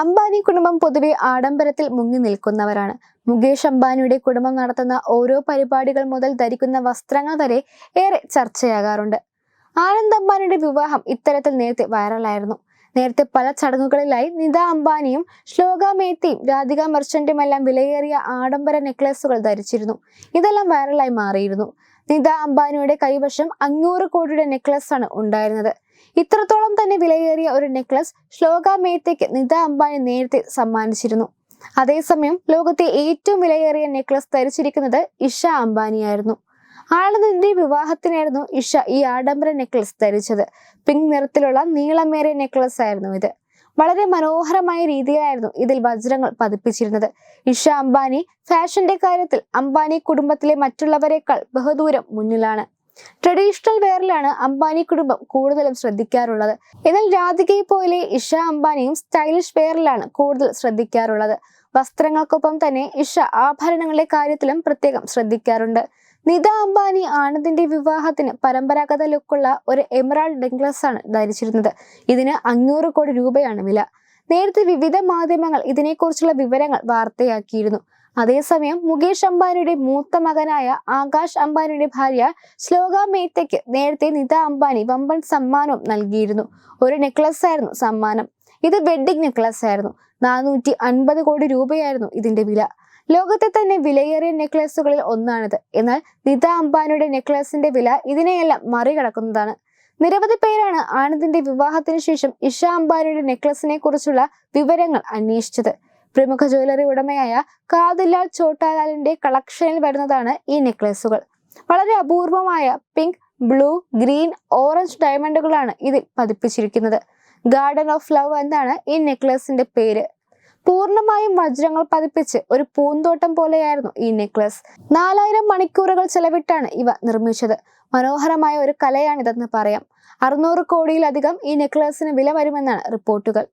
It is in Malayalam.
അംബാനി കുടുംബം പൊതുവെ ആഡംബരത്തിൽ മുങ്ങി നിൽക്കുന്നവരാണ്. മുകേഷ് അംബാനിയുടെ കുടുംബം നടത്തുന്ന ഓരോ പരിപാടികൾ മുതൽ ധരിക്കുന്ന വസ്ത്രങ്ങൾ വരെ ഏറെ ചർച്ചയാകാറുണ്ട്. ആനന്ദ് അംബാനിയുടെ വിവാഹം ഇത്തരത്തിൽ നേരത്തെ വൈറലായിരുന്നു. നേരത്തെ പല ചടങ്ങുകളിലായി നിത അംബാനിയും ശ്ലോക മേത്തിയും രാധിക മെർച്ചന്റുമെല്ലാം വിലയേറിയ ആഡംബര നെക്ലേസുകൾ ധരിച്ചിരുന്നു. ഇതെല്ലാം വൈറലായി മാറിയിരുന്നു. നിത അംബാനിയുടെ കൈവശം അഞ്ഞൂറ് കോടിയുടെ നെക്ലസ് ആണ് ഉണ്ടായിരുന്നത്. ഇത്രത്തോളം തന്നെ വിലയേറിയ ഒരു നെക്ലസ് ശ്ലോക മേത്തയ്ക്ക് നിത അംബാനി നേരത്തെ സമ്മാനിച്ചിരുന്നു. അതേസമയം ലോകത്തെ ഏറ്റവും വിലയേറിയ നെക്ലസ് ധരിച്ചിരിക്കുന്നത് ഇഷ അംബാനിയായിരുന്നു. ആനന്ദിന്റെ വിവാഹത്തിനായിരുന്നു ഇഷ ഈ ആഡംബര നെക്ലസ് ധരിച്ചത്. പിങ്ക് നിറത്തിലുള്ള നീളമേറിയ നെക്ലസ് ആയിരുന്നു ഇത്. വളരെ മനോഹരമായ രീതിയിലായിരുന്നു ഇതിൽ വജ്രങ്ങൾ പതിപ്പിച്ചിരുന്നത്. ഇഷ അംബാനി ഫാഷന്റെ കാര്യത്തിൽ അംബാനി കുടുംബത്തിലെ മറ്റുള്ളവരെക്കാൾ ബഹുദൂരം മുന്നിലാണ്. ട്രഡീഷണൽ വെയറിലാണ് അംബാനി കുടുംബം കൂടുതലും ശ്രദ്ധിക്കാറുള്ളത്. എന്നാൽ രാധികയെ പോലെ ഇഷ അംബാനിയും സ്റ്റൈലിഷ് വെയറിലാണ് കൂടുതൽ ശ്രദ്ധിക്കാറുള്ളത്. വസ്ത്രങ്ങൾക്കൊപ്പം തന്നെ ഇഷ ആഭരണങ്ങളുടെ കാര്യത്തിലും പ്രത്യേകം ശ്രദ്ധിക്കാറുണ്ട്. നിത അംബാനി ആനന്ദിന്റെ വിവാഹത്തിന് പരമ്പരാഗത ലുക്കുള്ള ഒരു എമറാൾഡ് നെക്ലസ് ആണ് ധരിച്ചിരുന്നത്. ഇതിന് അഞ്ഞൂറ് കോടി രൂപയാണ് വില. നേരത്തെ വിവിധ മാധ്യമങ്ങൾ ഇതിനെക്കുറിച്ചുള്ള വിവരങ്ങൾ വാർത്തയാക്കിയിരുന്നു. അതേസമയം മുകേഷ് അംബാനിയുടെ മൂത്ത മകനായ ആകാശ് അംബാനിയുടെ ഭാര്യ ശ്ലോക മേത്തയ്ക്ക് നേരത്തെ നിത അംബാനി വമ്പൻ സമ്മാനവും നൽകിയിരുന്നു. ഒരു നെക്ലസ് ആയിരുന്നു സമ്മാനം. ഇത് വെഡ്ഡിംഗ് നെക്ലസ് ആയിരുന്നു. നാനൂറ്റി അൻപത് കോടി രൂപയായിരുന്നു ഇതിന്റെ വില. ലോകത്തെ തന്നെ വിലയേറിയ നെക്ലസുകളിൽ ഒന്നാണിത്. എന്നാൽ നിത അംബാനിയുടെ നെക്ലസിന്റെ വില ഇതിനെയെല്ലാം മറികടക്കുന്നതാണ്. നിരവധി പേരാണ് ആനന്ദിന്റെ വിവാഹത്തിന് ശേഷം ഇഷ അംബാനിയുടെ നെക്ലസിനെ കുറിച്ചുള്ള വിവരങ്ങൾ അന്വേഷിച്ചത്. പ്രമുഖ ജ്വല്ലറി ഉടമയായ കാതുലാൽ ചോട്ടാലാലിന്റെ കളക്ഷനിൽ വരുന്നതാണ് ഈ നെക്ലസുകൾ. വളരെ അപൂർവമായ പിങ്ക് ബ്ലൂ ഗ്രീൻ ഓറഞ്ച് ഡയമണ്ടുകളാണ് ഇതിൽ പതിപ്പിച്ചിരിക്കുന്നത്. ഗാർഡൻ ഓഫ് ലവ് എന്നാണ് ഈ നെക്ലസിന്റെ പേര്. പൂർണമായും വജ്രങ്ങൾ പതിപ്പിച്ച് ഒരു പൂന്തോട്ടം പോലെയായിരുന്നു ഈ നെക്ലസ്. നാലായിരം മണിക്കൂറുകൾ ചെലവിട്ടാണ് ഇവ നിർമ്മിച്ചത്. മനോഹരമായ ഒരു കലയാണിതെന്ന് പറയാം. അറുന്നൂറ് കോടിയിലധികം ഈ നെക്ലസിന് വില വരുമെന്നാണ് റിപ്പോർട്ടുകൾ.